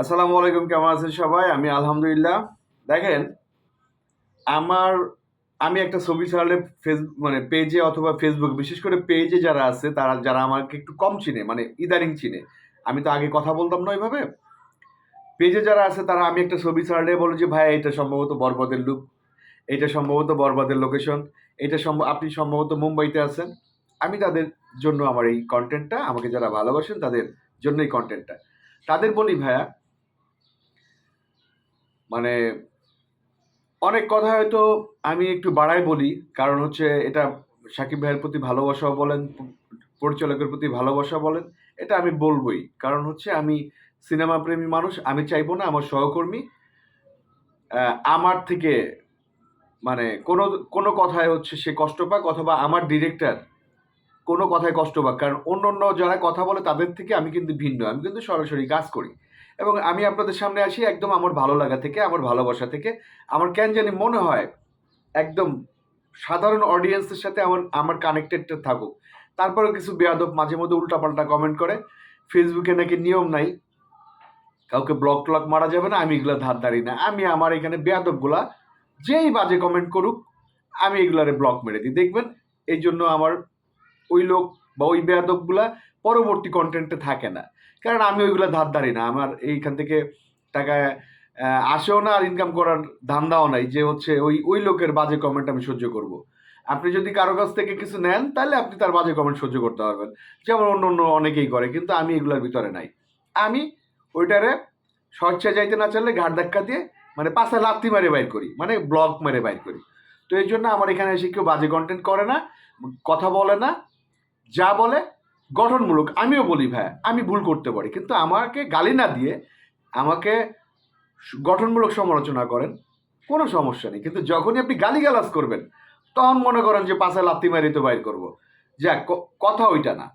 আসসালামু আলাইকুম, কেমন আছেন সবাই? আমি আলহামদুলিল্লাহ। দেখেন, আমার, আমি একটা ছবি ছাড়লে ফেস মানে পেজে অথবা ফেসবুক বিশেষ করে পেজে যারা আছে, তারা, যারা আমাকে একটু কম চিনে মানে ইদানিং চিনে। আমি তো আগে কথা বলতাম না ওইভাবে। পেজে যারা আছে, তারা, আমি একটা ছবি ছাড়লে বলো যে, ভাই, এটা সম্ভবত বরবাদের লুক এটা সম্ভবত বরবাদের লোকেশন এটা সম্ভব আপনি সম্ভবত মুম্বাইতে আছেন। আমি তাদের জন্য আমার এই কন্টেন্টটা আমাকে যারা ভালোবাসেন, তাদের জন্য এই কন্টেন্টটা তাদের বলি, ভাইয়া মানে অনেক কথা হয়তো আমি একটু বাড়াই বলি। কারণ হচ্ছে এটা সাকিব ভাইয়ের প্রতি ভালোবাসাও বলেন, পরিচালকের প্রতি ভালোবাসা বলেন, এটা আমি বলবই। কারণ হচ্ছে আমি সিনেমা প্রেমী মানুষ, আমি চাইব না আমার সহকর্মী আমার থেকে মানে কোনো কোনো কথায় হচ্ছে সে কষ্ট পাক অথবা আমার ডিরেক্টর কোনো কথায় কষ্ট পাক। কারণ অন্য অন্য যারা কথা বলে তাদের থেকে আমি কিন্তু ভিন্ন, আমি কিন্তু সরাসরি কাজ করি। এবং আমি আপনাদের সামনে আসি একদম আমার ভালো লাগা থেকে, আমার ভালোবাসা থেকে। আমার কেন জানি মনে হয় একদম সাধারণ অডিয়েন্সের সাথে আমার আমার কানেক্টেডটা থাকুক। তারপরে কিছু বেয়াদব মাঝে মধ্যে উল্টাপাল্টা কমেন্ট করে। ফেসবুকে নাকি নিয়ম নাই। কাউকে ব্লক ট্লক মারা যাবে না, আমি এগুলো ধার ধারি না। আমি আমার এখানে বেয়াদবগুলা যেই বাজে কমেন্ট করুক, আমি এগুলারে ব্লক মেরে দিই। দেখবেন এই জন্য আমার ওই লোক বা ওই বেয়াদবগুলা পরবর্তী কন্টেন্টে থাকে না। কারণ আমি ওইগুলো ধার ধারি না। আমার এইখান থেকে টাকা আসেও না আর ইনকাম করার ধান্দাও নাই যে হচ্ছে ওই ওই লোকের বাজে কমেন্ট আমি সহ্য করব। আপনি যদি কারও কাছ থেকে কিছু নেন, তাহলে আপনি তার বাজে কমেন্ট সহ্য করতে পারবেন। যেমন অন্য অন্য অনেকেই করে, কিন্তু আমি এগুলোর ভিতরে নাই। আমি ওইটারে স্বচ্ছা যাইতে না চাইলে ঘাট ধাক্কা দিয়ে মানে পাশে লাত্তি মেরে বাইর করি মানে ব্লক মেরে বাইর করি। তো এই জন্য আমার এখানে এসে কেউ বাজে কন্টেন্ট করে না, কথা বলে না, যা বলে গঠনমূলক, আমিও বলি, ভাই, আমি ভুল করতে পারি। কিন্তু আমাকে গালি না দিয়ে আমাকে গঠনমূলক সমালোচনা করেন, কোনো সমস্যা নেই। কিন্তু যখনই আপনি গালিগালাজ করবেন, তখন মনে করেন যে পাশে লাত্তি মারি তো বাইর করব। যাক কথা ওইটা না।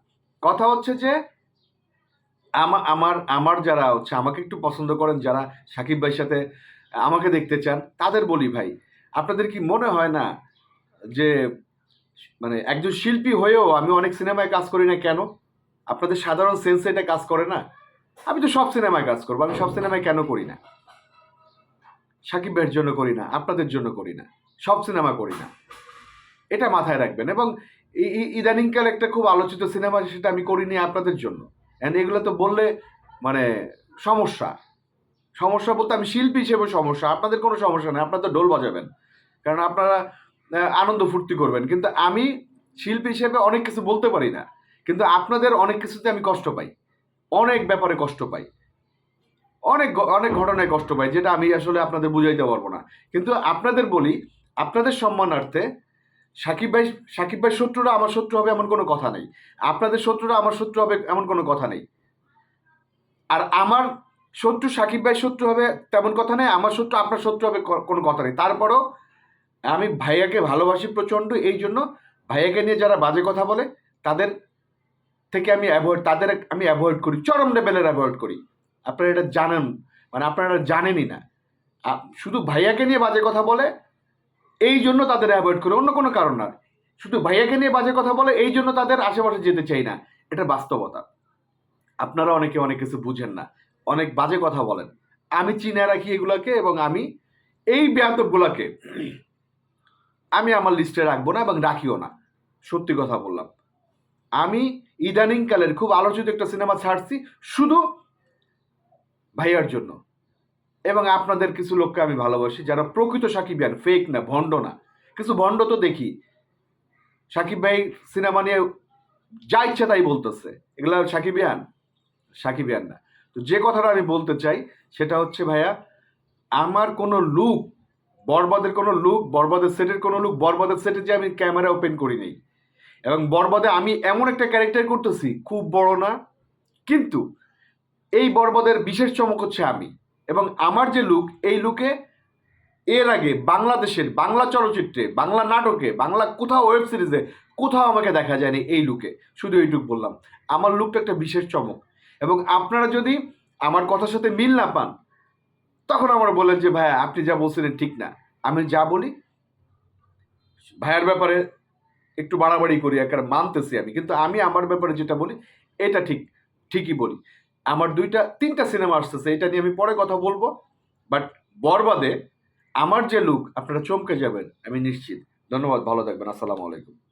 কথা হচ্ছে যে আমার আমার আমার যারা হচ্ছে, আমাকে একটু পছন্দ করেন, যারা সাকিব ভাইয়ের সাথে আমাকে দেখতে চান, তাদের বলি, ভাই, আপনাদের কি মনে হয় না যে মানে একজন শিল্পী হয়েও আমি অনেক সিনেমায় কাজ করি না কেন? আপনাদের সাধারণ সেন্সে এটা কাজ করে না? আমি তো সব সিনেমায় কাজ করব, আমি সব সিনেমায় কেন করি না? সাকিব ভাইয়ের জন্য করি না, আপনাদের জন্য করি না, সব সিনেমা করি না। এটা মাথায় রাখবেন এবং ইদানিংকাল একটা খুব আলোচিত সিনেমা সেটা আমি করিনি আপনাদের জন্য। অ্যান্ড এগুলো তো বললে মানে সমস্যা। সমস্যা বলতে আমি শিল্পী হিসেবে সমস্যা, আপনাদের কোনো সমস্যা নেই, আপনারা তো ডোল বাজাবেন। কারণ আপনারা আনন্দ ফুর্তি করবেন। কিন্তু আমি শিল্পী হিসেবে অনেক কিছু বলতে পারি না। কিন্তু আপনাদের অনেক কিছুতে আমি কষ্ট পাই। অনেক ব্যাপারে কষ্ট পাই। অনেক অনেক ঘটনায় কষ্ট পাই, যেটা আমি আসলে আপনাদের বুঝাইতে পারব না। কিন্তু আপনাদের বলি, আপনাদের সম্মানার্থে সাকিব ভাই সাকিব ভাই শত্রুরা আমার শত্রু হবে এমন কোনো কথা নেই। আপনাদের শত্রুরা আমার শত্রু হবে এমন কোনো কথা নেই। আর আমার শত্রু সাকিব ভাই শত্রু হবে তেমন কথা নেই, আমার শত্রু আপনার শত্রু হবে কোনো কথা নেই। তারপরও আমি ভাইয়াকে ভালোবাসি প্রচণ্ড, এই জন্য ভাইয়াকে নিয়ে যারা বাজে কথা বলে, তাদের থেকে আমি অ্যাভয়েড তাদের আমি অ্যাভয়েড করি, চরম লেভেলের অ্যাভয়েড করি। আপনারা এটা জানেন মানে আপনারা জানেনই না। শুধু ভাইয়াকে নিয়ে বাজে কথা বলে, এই জন্য তাদের অ্যাভয়েড করি, অন্য কোনো কারণ না। শুধু ভাইয়াকে নিয়ে বাজে কথা বলে, এই জন্য তাদের আশেপাশে যেতে চাই না। এটা বাস্তবতা। আপনারা অনেকে অনেক কিছু বুঝেন না, অনেক বাজে কথা বলেন। আমি চিনে রাখি এগুলাকে এবং আমি এই ব্যাতকগুলাকে আমি আমার লিস্টে রাখব না এবং রাখিও না। সত্যি কথা বললাম। আমি ইদানিংকালের খুব আলোচিত একটা সিনেমা ছাড়ছি শুধু ভাইয়ার জন্য। এবং আপনাদের কিছু লোককে আমি ভালোবাসি যারা প্রকৃত সাকিব সাকিবিয়ান ফেক না, ভণ্ড না। কিছু ভণ্ড তো দেখি। সাকিব ভাই সিনেমা নিয়ে যা ইচ্ছা তাই বলতেছে। এগুলা সাকিবিয়ান সাকিবিয়ান না। তো যে কথাটা আমি বলতে চাই সেটা হচ্ছে ভাইয়া, আমার কোনো লুক বরবাদের কোনো লুক বরবাদের সেটের কোনো লুক বরবাদের সেটে যে আমি ক্যামেরা ওপেন করি নেই। এবং বরবাদে আমি এমন একটা ক্যারেক্টার করতেছি, খুব বড় না, কিন্তু এই বরবাদের বিশেষ চমক হচ্ছে আমি। এবং আমার যে লুক এই লুকে এর আগে বাংলাদেশের, বাংলা চলচ্চিত্রে, বাংলা নাটকে, বাংলা কোথাও ওয়েব সিরিজে কোথাও আমাকে দেখা যায়নি এই লুকে শুধু এইটুক বললাম। আমার লুকটা একটা বিশেষ চমক। এবং আপনারা যদি আমার কথার সাথে মিল না পান তখন আমার বলেন যে, ভাইয়া, আপনি যা বলছিলেন ঠিক না। আমি যা বলি, ভাইয়ার ব্যাপারে একটু বাড়াবাড়ি করি একার মানতেছি আমি। কিন্তু আমি আমার ব্যাপারে যেটা বলি, এটা ঠিক, ঠিকই বলি। আমার দুইটা, তিনটা সিনেমা আসতেছে, এটা নিয়ে আমি পরে কথা বলব। বাট বরবাদে আমার যে লুক, আপনারা চমকে যাবেন, আমি নিশ্চিত। ধন্যবাদ, ভালো থাকবেন। আসসালামু আলাইকুম।